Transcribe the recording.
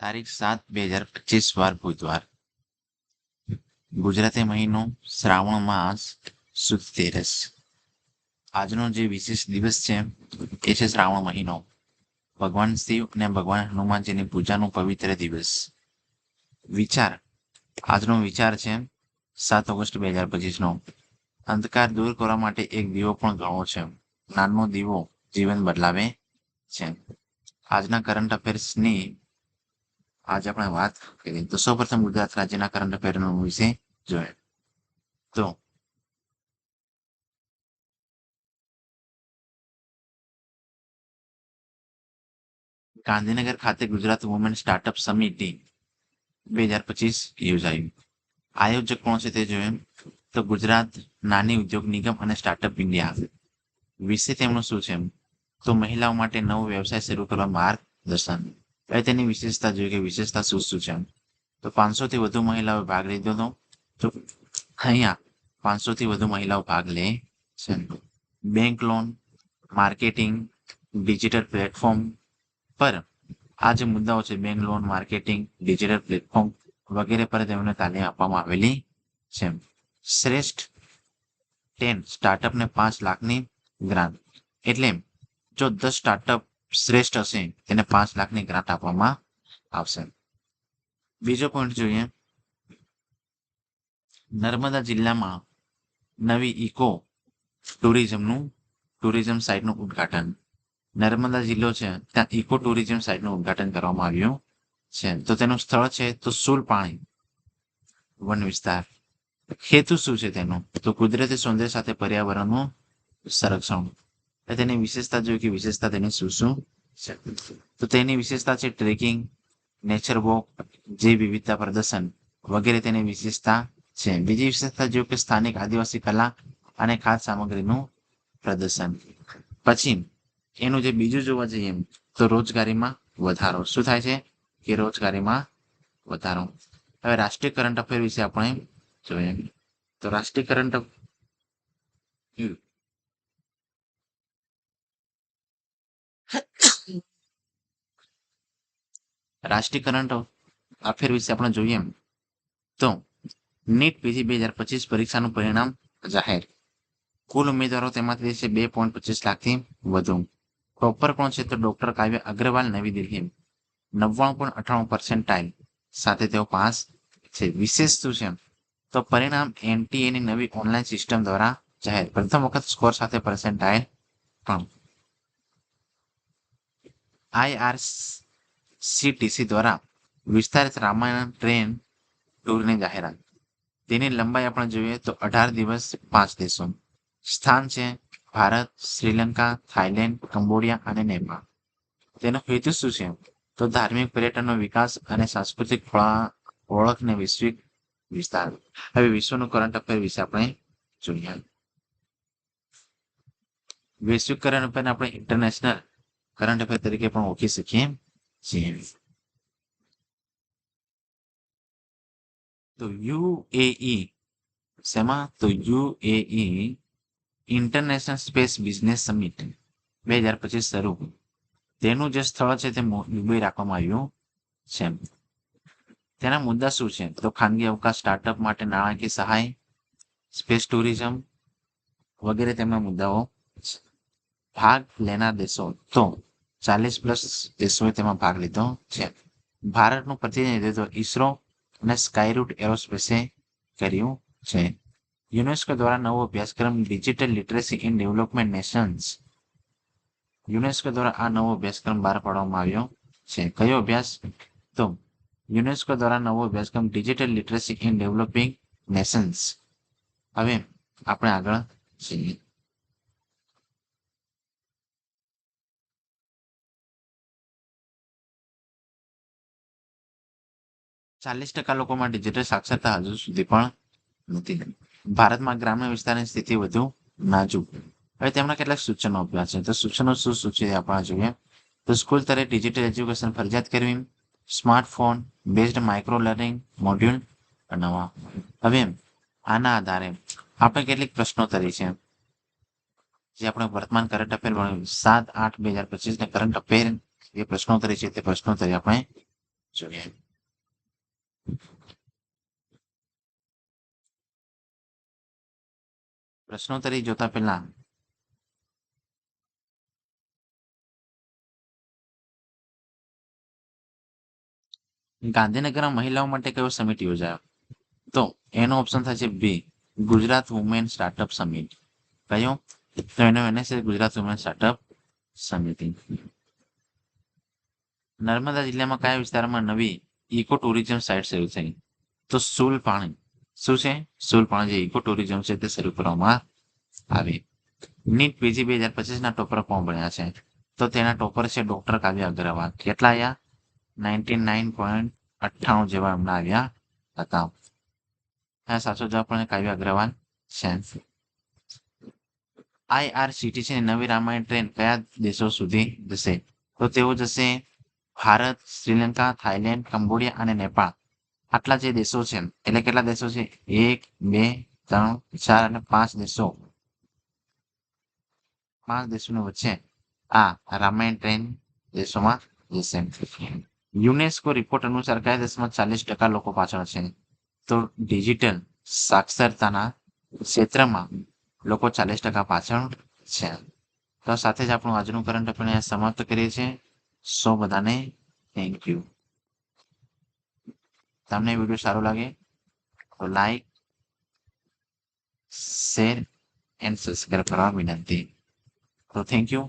તારીખ સાત બે હજાર પચીસ વાર બુધવાર. ગુજરાતી મહિનો શ્રાવણ માસ સુદ તેરસ. આજનો જે વિશેષ દિવસ છે, એ છે શ્રાવણ મહિનો. ભગવાન શિવ અને ભગવાન હનુમાનજીની પૂજાનો પવિત્ર દિવસ. વિચાર. આજનો વિચાર છે, સાત ઓગસ્ટ બે હજાર પચીસનો. અંધકાર દૂર કરવા માટે એક દીવો પણ ઘણો છે. નાનો દીવો જીવન બદલાવે છે. આજના કરંટ અફેર્સની આજે આપણે વાત કરી તો સૌપ્રથમ ગુજરાત રાજ્યના કરંટ અફેરનો વિશે જોઈએ. તો ગાંધીનગર ખાતે ગુજરાત વુમેન સ્ટાર્ટઅપ સમિતિ બે હજાર પચીસ યોજાયું આયોજક કોણ છે તે જોઈએ. તો ગુજરાત નાની ઉદ્યોગ નિગમ અને સ્ટાર્ટઅપ ઇન્ડિયા. વિશે તેમનું શું છે? તો મહિલાઓ માટે નવો વ્યવસાય શરૂ કરવા માર્ગદર્શન. હવે તેની વિશેષતા જોઈએ કે વિશેષતા શું શું છે તો પાંચસો થી વધુ મહિલાઓ ભાગ લીધો હતો તો અહીંયા પાંચસો થી વધુ મહિલાઓ ભાગ લે છે. Bank loan, marketing, digital platform પર આ જે મુદ્દાઓ છે, bank loan, marketing, digital platform વગેરે પર તેમને તાલીમ આપવામાં આવેલી છે શ્રેષ્ઠ ટેન સ્ટાર્ટઅપને પાંચ લાખની ગ્રાન્ટ એટલે જો દસ સ્ટાર્ટઅપ શ્રેષ્ઠ હશે એને પાંચ લાખની ગ્રાન્ટ આપવામાં આવશે. બીજો પોઈન્ટ જોઈએ. નર્મદા જિલ્લામાં નવી ઇકો ટુરિઝમનું, ટુરિઝમ સાઇટનું ઉદ્ઘાટન. નર્મદા જિલ્લો છે, ત્યાં ઇકો ટુરિઝમ સાઇટનું ઉદઘાટન કરવામાં આવ્યું છે. તો તેનું સ્થળ છે તો સુલ પાણી વન વિસ્તાર. હેતુ શું છે તેનું? તો કુદરતી સૌંદર્ય સાથે પર્યાવરણનું સંરક્ષણ. તેની વિશેષતા જોઈએ કે વિશેષતા તેની શું શું છે તો તેની વિશેષતા છે ટ્રેકિંગ નેચર વોક જે વિવિધતા પ્રદર્શન વગેરે તેની વિશેષતા છે બીજી વિશેષતા જો કે સ્થાનિક આદિવાસી કલા અને ખાદ્ય સામગ્રીનું પ્રદર્શન પછી એનું જે બીજું જોવા જઈએ તો રોજગારીમાં વધારો શું થાય છે કે રોજગારીમાં વધારો હવે રાષ્ટ્રીય કરંટ અફેર વિશે આપણે જોઈએ. તો રાષ્ટ્રીય કરંટ રાષ્ટ્રીય કરંટ અફેર વિશે આપણે જોઈએ તો નીટ પીજી બે હજાર પચીસ પરીક્ષાનું પરિણામ જાહેર. કુલ ઉમેદવારો તેમાંથી છે બે પોઈન્ટ પચીસ લાખથી વધુ. ટોપર કોણ છે તો ડોક્ટર કાવ્ય અગ્રવાલ નવી દિલ્હી નવ્વાણું પોઈન્ટ અઠાણું પર્સન્ટાઇલ સાથે તેઓ પાસ છે. વિશેષ શું છે તો પરિણામ એનટીએની નવી ઓનલાઈન સિસ્ટમ દ્વારા જાહેર. પ્રથમ વખત સ્કોર સાથે પર્સન્ટાઇલ પણ. આઈઆરસીટીસી દ્વારા વિસ્તારિત રામાયણ ટ્રેન ટૂરની જાહેરાત તેની લંબાઈ આપણે જોઈએ તો અઢાર દિવસ પાંચ દેશો સ્થાન છે ભારત, શ્રીલંકા થાઈલેન્ડ કંબોડિયા અને નેપાળ. તેનો હેતુ શું છે? તો ધાર્મિક પર્યટનનો વિકાસ અને સાંસ્કૃતિક ઓળખને વૈશ્વિક વિસ્તાર. હવે વિશ્વનું કરંટ અફેર વિશે આપણે જોઈએ. વૈશ્વિક કરંટ અફેર આપણે ઇન્ટરનેશનલ કરંટ અફેર તરીકે પણ ઓળખી શકીએ. છીએ તો યુએઈ શેમાં તો UAE international space business summit બે હજાર પચીસ શરૂ તેનું જે સ્થળ છે તે દુબઈ રાખવામાં આવ્યું છે. તેના મુદ્દા શું છે? તો ખાનગી અવકાશ સ્ટાર્ટઅપ માટે નાણાકીય સહાય સ્પેસ ટુરિઝમ વગેરે તેમના મુદ્દાઓ ભાગ લેનાર દેશો. તો ચાલીસ પ્લસ દેશોએ તેમાં ભાગ લીધો છે. ભારતનું પ્રતિનિધિત્વ ઇસરો અને સ્કાયરૂટ એરોસ્પેસે કર્યું છે. યુનેસ્કો દ્વારા નવો અભ્યાસક્રમ digital literacy in development nations UNESCO દ્વારા આ નવો અભ્યાસક્રમ બહાર પાડવામાં આવ્યો છે. કયો અભ્યાસ? તો યુનેસ્કો દ્વારા નવો અભ્યાસક્રમ digital literacy in developing nations હવે આપણે આગળ જઈએ. ચાલીસ ટકા લોકોમાં ડિજિટલ સાક્ષરતા હજુ સુધી પણ નથી. ભારતમાં ગ્રામ્ય વિસ્તારની સ્થિતિ વધુ નાજુક. હવે તેમના કેટલાક સૂચનો આપ્યા છે. તો સૂચનો શું સૂચિત આપવા જોઈએ. તો સ્કૂલ તરે ડિજિટલ એજ્યુકેશન ફરજિયાત કરવી. Smartphone based micro learning module બનાવવા. હવે આના આધારે આપણે કેટલીક પ્રશ્નોત્તરી છે. જે આપણે વર્તમાન કરંટ અફેર સાત આઠ બે હજાર પચીસ ને કરંટ અફેર જે પ્રશ્નોત્તરી છે. તે પ્રશ્નોત્તરી આપણે જોઈએ. પ્રશ્નોત્તરી જોતા પહેલા ગાંધીનગરમાં મહિલાઓ માટે કયો સમિટ યોજાયો તો એનો ઓપ્શન થશે B Gujarat women startup summit કયો તો એનો એને છે ગુજરાત વુમેન સ્ટાર્ટઅપ સમિતિ નર્મદા જિલ્લામાં કયા વિસ્તારમાં નવી ઇકો ટુરિઝમ સાઇટ શરૂ થઈ. તો સુલ પાણી. શું છે? સુલ પાણી જે ઇકો ટુરિઝમ છે તે શરૂ કરવામાં આવી. નીટ પીજી બે હજાર પચીસના ટોપર કોણ બન્યા છે? તો તેના ટોપર છે ડોક્ટર કાવ્ય અગ્રવાલ. કેટલા આવ્યા નાઇન્ટી નાઇન પોઈન્ટ અઠ્ઠાણું જેવા એમના આવ્યા હતા. હા, સાચો જવાબ પણ કાવ્ય અગ્રવાલ છે. આઈઆરસીટીસી નવી રામાયણ ટ્રેન કયા દેશો સુધી જશે? તો તેઓ જશે ભારત, શ્રીલંકા થાઈલેન્ડ કંબોડિયા અને નેપાળ. આટલા જે દેશો છે, એટલે કેટલા દેશો છે? એક, બે, ત્રણ, ચાર અને પાંચ દેશો. પાંચ દેશોની વચ્ચે આ રામાયણ ટ્રેન દેશોમાં જશે. યુનેસ્કો રિપોર્ટ અનુસાર કયા દેશમાં ચાલીસ ટકા લોકો પાછળ છે? તો ડિજિટલ સાક્ષરતાના ક્ષેત્રમાં લોકો ચાલીસ ટકા પાછળ છે. તો સાથે જ આપણું આજનું કરંટ આપણે સમાપ્ત કરીએ છીએ. સો બધાને થેન્ક યુ તમને વિડીયો સારો લાગે તો લાઈક શેર એન્ડ સબસ્ક્રાઈબ કરવા વિનંતી તો થેન્ક યુ